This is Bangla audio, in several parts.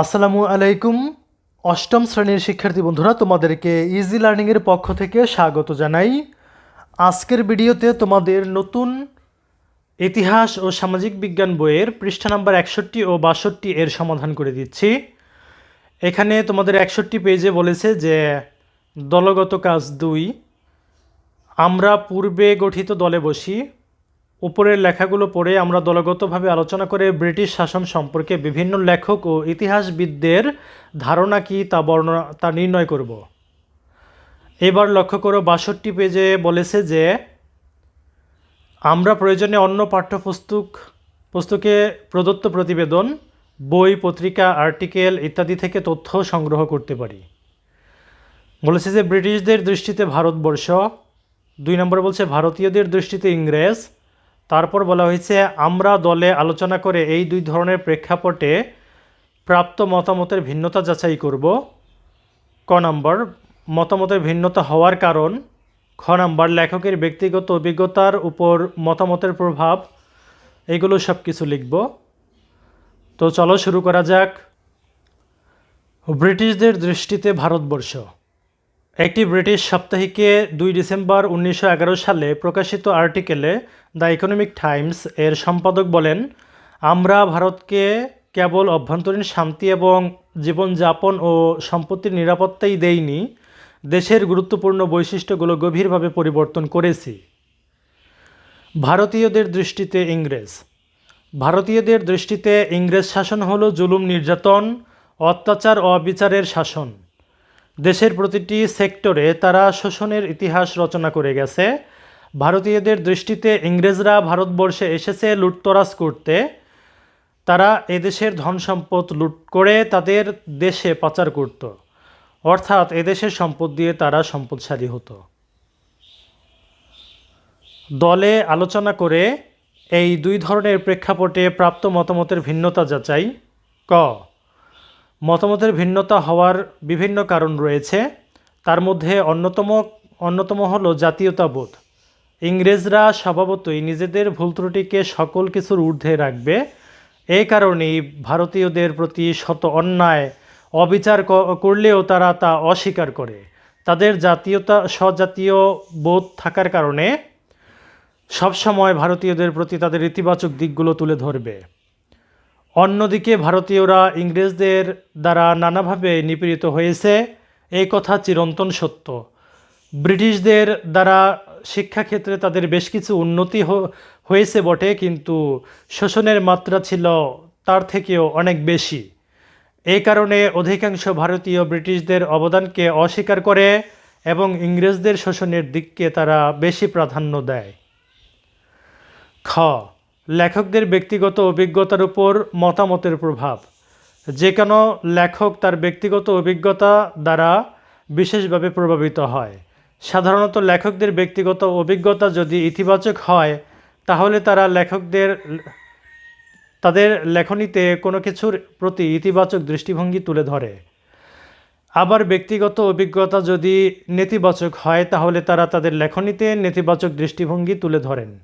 আসসালামু আলাইকুম। অষ্টম শ্রেণির শিক্ষার্থী বন্ধুরা, তোমাদেরকে ইজি লার্নিংয়ের পক্ষ থেকে স্বাগত জানাই। আজকের ভিডিওতে তোমাদের নতুন ইতিহাস ও সামাজিক বিজ্ঞান বইয়ের পৃষ্ঠা নাম্বার একষট্টি ও বাষট্টি এর সমাধান করে দিচ্ছি। এখানে তোমাদের একষট্টি পেজে বলেছে যে, দলগত কাজ দুই, আমরা পূর্বে গঠিত দলে বসি উপরের লেখাগুলো পড়ে আমরা দলগতভাবে আলোচনা করে ব্রিটিশ শাসন সম্পর্কে বিভিন্ন লেখক ও ইতিহাসবিদদের ধারণা কি তা বর্ণনা, তা নির্ণয় করব। এবার লক্ষ্য করো বাষট্টি পেজে বলেছে যে, আমরা প্রয়োজনে অন্য পাঠ্যপুস্তক, পুস্তকে প্রদত্ত প্রতিবেদন, বই, পত্রিকা, আর্টিকেল ইত্যাদি থেকে তথ্য সংগ্রহ করতে পারি। বলেছে যে ব্রিটিশদের দৃষ্টিতে ভারতবর্ষ, দুই নম্বরে বলছে ভারতীয়দের দৃষ্টিতে ইংরেজ তারপর বলা হয়েছে, আমরা দলে আলোচনা করে এই দুই ধরনের প্রেক্ষাপটে প্রাপ্ত মতামতের ভিন্নতা যাচাই করব। ক নম্বর, মতামতের ভিন্নতা হওয়ার কারণ। খ নম্বর, লেখকের ব্যক্তিগত অভিজ্ঞতার উপর মতামতের প্রভাব। এগুলো সব কিছু লিখব। তো চলো শুরু করা যাক। ব্রিটিশদের দৃষ্টিতে ভারতবর্ষ। একটি ব্রিটিশ সাপ্তাহিকে দুই ডিসেম্বর উনিশশো এগারো সালে প্রকাশিত আর্টিকেলে দ্য ইকোনমিক টাইমস এর সম্পাদক বলেন, আমরা ভারতকে কেবল অভ্যন্তরীণ শান্তি এবং জীবনযাপন ও সম্পত্তির নিরাপত্তাই দেইনি, দেশের গুরুত্বপূর্ণ বৈশিষ্ট্যগুলো গভীরভাবে পরিবর্তন করেছি। ভারতীয়দের দৃষ্টিতে ইংরেজ। ভারতীয়দের দৃষ্টিতে ইংরেজ শাসন হলো জুলুম, নির্যাতন, অত্যাচার, অবিচারের শাসন। দেশের প্রতিটি সেক্টরে তারা শোষণের ইতিহাস রচনা করে গেছে। ভারতীয়দের দৃষ্টিতে ইংরেজরা ভারতবর্ষে এসেছে লুটতরাজ করতে। তারা এদেশের ধন সম্পদ লুট করে তাদের দেশে পাচার করত। অর্থাৎ এদেশের সম্পদ দিয়ে তারা সম্পদশালী হতো। দলে আলোচনা করে এই দুই ধরনের প্রেক্ষাপটে প্রাপ্ত মতামতের ভিন্নতা যাচাই। ক মতামতের ভিন্নতা হওয়ার বিভিন্ন কারণ রয়েছে। তার মধ্যে অন্যতম অন্যতম হলো জাতীয়তাবোধ। ইংরেজরা স্বভাবতই নিজেদের ভুল ত্রুটিকে সকল কিছুর ঊর্ধ্বে রাখবে। এই কারণেই ভারতীয়দের প্রতি শত অন্যায়, অবিচার করলেও তারা তা অস্বীকার করে। তাদের জাতীয়তা, স্বজাতীয় বোধ থাকার কারণে সবসময় ভারতীয়দের প্রতি তাদের ইতিবাচক দিকগুলো তুলে ধরবে। অন্যদিকে ভারতীয়রা ইংরেজদের দ্বারা নানাভাবে নিপীড়িত হয়েছে, এই কথা চিরন্তন সত্য। ব্রিটিশদের দ্বারা শিক্ষাক্ষেত্রে তাদের বেশ কিছু উন্নতি হয়েছে বটে, কিন্তু শোষণের মাত্রা ছিল তার থেকেও অনেক বেশি। এই কারণে অধিকাংশ ভারতীয় ব্রিটিশদের অবদানকে অস্বীকার করে এবং ইংরেজদের শোষণের দিককে তারা বেশি প্রাধান্য দেয়। খ লেখকদের ব্যক্তিগত অভিজ্ঞতার উপর মতামতের প্রভাব। যে কোনো লেখক তার ব্যক্তিগত অভিজ্ঞতা দ্বারা বিশেষভাবে প্রভাবিত হয়। সাধারণত লেখকদের ব্যক্তিগত অভিজ্ঞতা যদি ইতিবাচক হয়, তাহলে তারা লেখকদের তাদের লেখনীতে কোনো কিছুর প্রতি ইতিবাচক দৃষ্টিভঙ্গি তুলে ধরে। আবার ব্যক্তিগত অভিজ্ঞতা যদি নেতিবাচক হয়, তাহলে তারা তাদের লেখনীতে নেতিবাচক দৃষ্টিভঙ্গি তুলে ধরেন।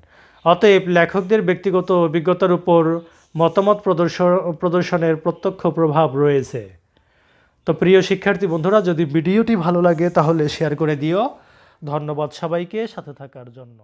অতএব লেখকদের ব্যক্তিগত অভিজ্ঞতার উপর মতামত প্রদর্শন, প্রদর্শনের প্রত্যক্ষ প্রভাব রয়েছে। তো প্রিয় শিক্ষার্থী বন্ধুরা, যদি ভিডিওটি ভালো লাগে তাহলে শেয়ার করে দিও। ধন্যবাদ সবাইকে, সাথে থাকার জন্য।